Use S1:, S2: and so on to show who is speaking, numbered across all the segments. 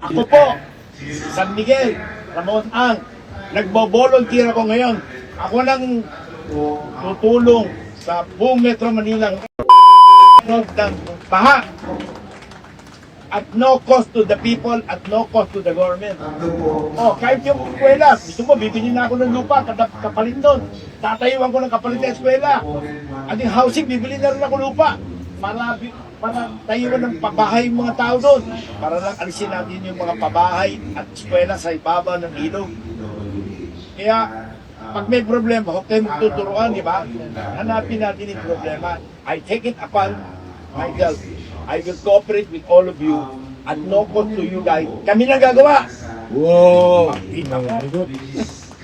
S1: Ako po, San Miguel, Ramon Ang, nagbo-volunteer ako ngayon. Ako nang tutulong sa buong Metro Manila ng baha at no cost to the people at no cost to the government. Oh, kahit yung eskwela, gusto mo, bibili na ako ng lupa, kapalit doon. Tatayuan ko ng kapalit ng eskwela. At yung housing, bibili na rin ako lupa. Para, para tayuan ng pabahay mga tao doon. Para lang alisin natin yung mga pabahay at eskwela sa ibaba ng ilog. Kaya, pag may problema, huwag tayong magtuturuan, di ba? Hanapin natin yung problema. I take it upon myself. I will cooperate with all of you at no cost to you guys. Kami na gagawa.
S2: Wow!
S1: Kita mo?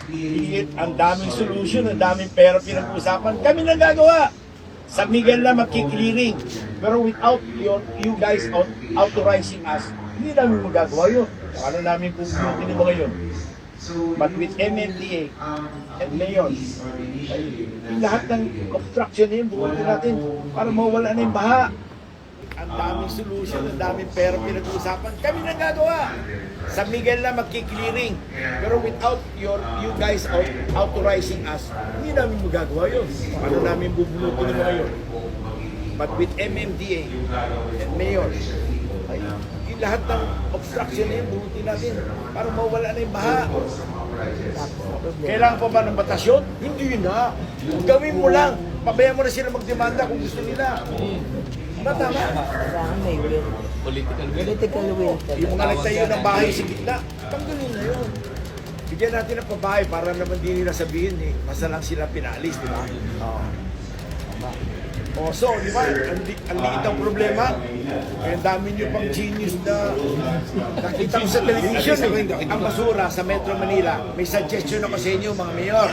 S1: Higit, ang daming solution, ang daming pera pinag-usapan. Kami na gagawa. Sa Miguel na magkiklearing. Pero without your, you guys out, authorizing us, hindi namin magagawa yun. Paano namin pupunutin yung mga yun? But with MMDA and Mayor, ay, yung lahat ng obstruction na yun, buwan natin para mawala na yung baha. Ang daming solution, ang daming pera pinag-usapan. Kami na gagawa. Sa Miguel na magkiklearing. Pero without your, you guys out, authorizing us, hindi namin magagawa yun. Paano namin bubunutin mga yun? But with MMDA and Mayor, ay, yung lahat ng obstruction na yun, bunutin natin para mawala na yung baha. Kailangan pa ba ng batas yun? Hindi na. Gawin mo lang. Pabayaan mo na sila magdemanda kung gusto nila. Ba, tama?
S3: Kailangan may will.
S2: Political will.
S3: Political will.
S1: Yung mga nagtayo ng bahay sa gitna, tanggalin na yun. Bigyan natin ng pabahay para naman din nila sabihin eh, basta lang sila pinalis, di ba? Oo. Tama. Oh, so, di ba, ang, li- ang liit ang problema, eh, ang dami nyo pang genius na nakita ko sa television eh. Ang basura sa Metro Manila, may suggestion ako sa inyo mga mayor.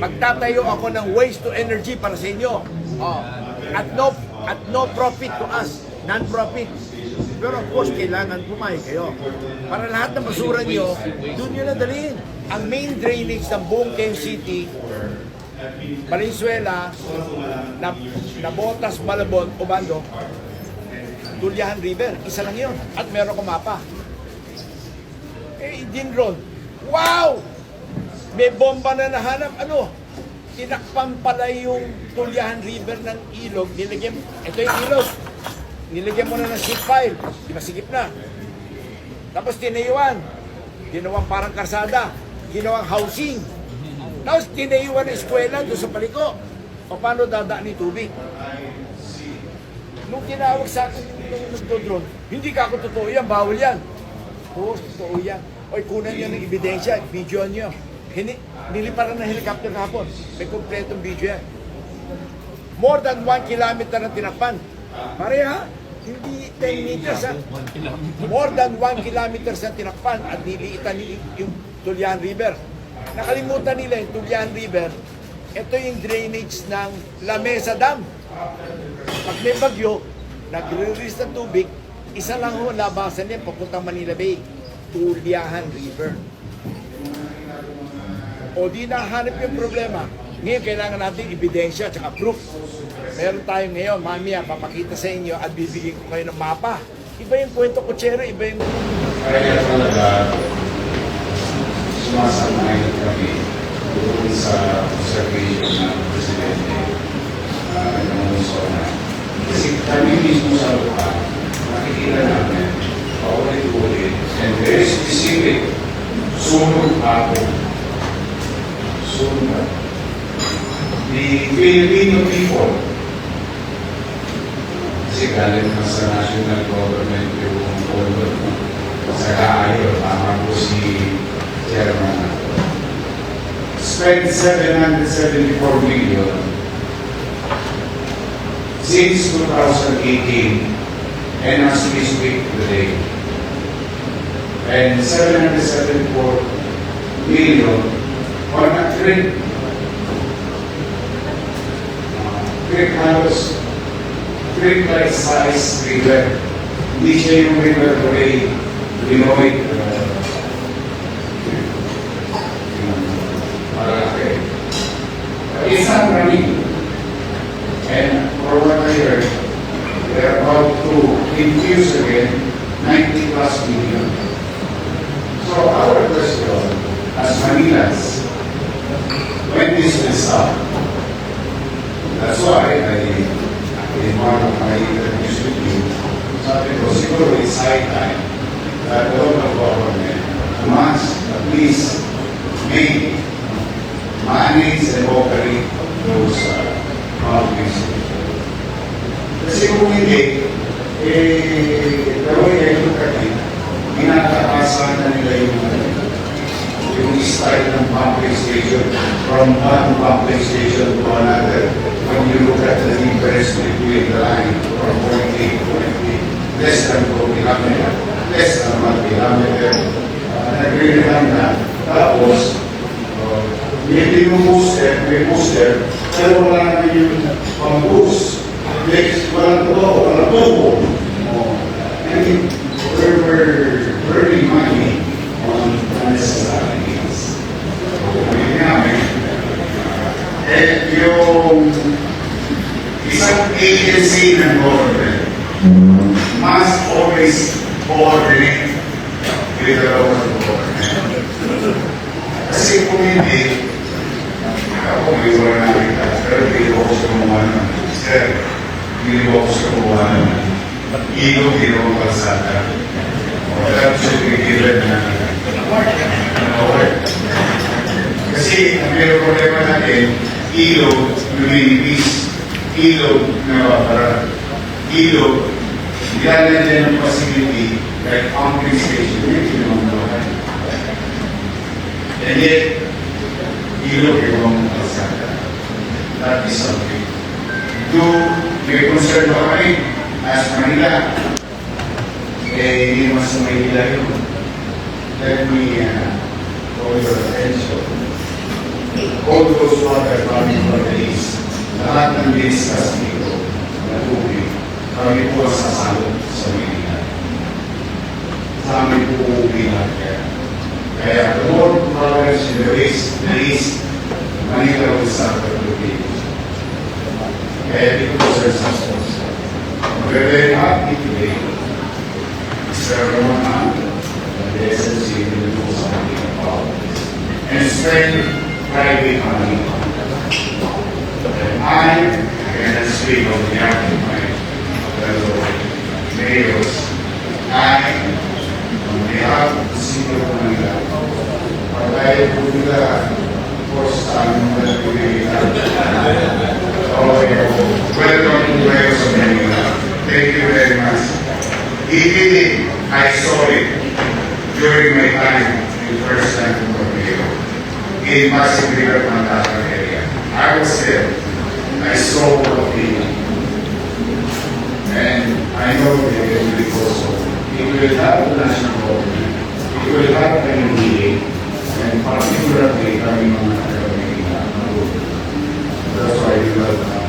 S1: Magtatayo ako ng waste to energy para sa inyo. Oh. At no at no profit to us, non-profit. Pero of course, kailangan pumayag kayo. Para lahat ng basura nyo, doon nyo na dalhin. Ang main drainage ng buong Quezon City, Valenzuela, na, Nabotas, Malabon, Obando, Tulyahan River, isa lang yun. At meron ko mapa. Eh, Dinron, wow! May bomba na nahanap. Ano? Tinakpan pala yung Tulyahan River ng ilog. Nilagyan, ito yung ilog. Nilagyan mo na ng sheet pile. Di ba sigip na? Tapos tinayuan. Ginawang parang karsada. Ginawang housing. Tapos tinayuan ng eskwela doon sa paliko. O paano dadaan ni tubig? Nung tinawag sa akin yung nagdodrone, hindi ka ako totoo yan, bawal yan. Oo, totoo yan. Oy, kunan niyo ng ebidensya, video niyo. Hini, niliparan ng helicopter kahapon. May kompletong video yan. More than 1 kilometer na tinakpan. Pareha, hindi 10 meters ha. More than 1 kilometer na tinakpan at niliitan ni- yung Tulyan River. Nakalimutan nila yung Tulyan River. Ito yung drainage ng Lamesa Dam. Pag may bagyo, nagre-release ng tubig, isa lang ho labasan niya papuntang Manila Bay. Tulyahan River. O di nahanap yung problema. Ngayon, kailangan natin ebidensya at proof. Meron tayo ngayon, mamaya, papakita sa inyo at bibigyan ko kayo ng mapa. Iba yung kwento kutsero, iba yung...
S4: Kaya talaga sumasang-ayon kami doon sa observation ng Presidente uh, ng Luzona. Kasi kami mismo sa lupa, nakikita namin paulit-ulit and very specific sunod ako. Sunod. The Filipino people kasi galing na sa national government yung pondo sa kaayo, tama po si Chairman. Spent 774 million since 2018 and as we speak today. And 774 million on a creek. கிரேட்னாஸ் கிரேட்லை choice river நிச்சயம் ரிவர்களை வினோவிக்கிறார் Is not running and probably we are about to infuse again 90 plus million. So our question as Manilas, when this will start? That's why I, in one of my interviews with you, sabi ko, siguro it's high time that the local government must at least make manage and operate those uh, schools. Kasi kung hindi, eh, gawin ay lukatin, ginatakasan na nila yung, yung style ng pumping station from one pumping station to another. When you look at the difference between the line from point A to point B, less than 2 kilometer, less than 1 kilometer, uh, nagre-run na. Tapos, uh, hindi yung booster, may booster, pero wala naman yung pang-boost. Next, walang tubo, walang tubo. Oh, I mean, we're, we're burning money on unnecessary things. So, yun agency ng government must always coordinate with the local government. Kasi kung hindi, ako may wala nakita, pero hindi ko sa kumuha ng sir, hindi ko sa kumuha ng ilo, ilo ang kalsada. O, alam siya pigilan na award. Kasi ang may problema natin, ilo, lumilipis, ilo, nawawala, ilo, nilalagyan ng facility like pumping station, yun yung mga And yet, ilo yung kalsada. That is something. Do, may concern ba kami as Manila? Eh, hindi naman sa Manila yun. Let me uh, call your attention. All those water coming from the east, lahat ng discuss dito na tubig, kami po sasalo sa Manila. Sa amin po uuwi lahat yan. Kaya the more progress in the east, the east, Manila will suffer the biggest. Kaya dito po sa Sassos. We're very happy today. Mr. Roman, the SNC will do something about this. And spend private money. I, and I speak on behalf of my fellow mayors, I, on behalf of the city of Manila, nila, of course, sa aming mga pinilitan. Welcome to Wales of Manila. Thank you very much. Even I saw it during my time, the first time to Tornado, in Pasig River, Manhattan area. I was there. I saw what they did. And I know they will be also. It will have a national body. It will have an MBA. And particularly coming on academic. That's why you have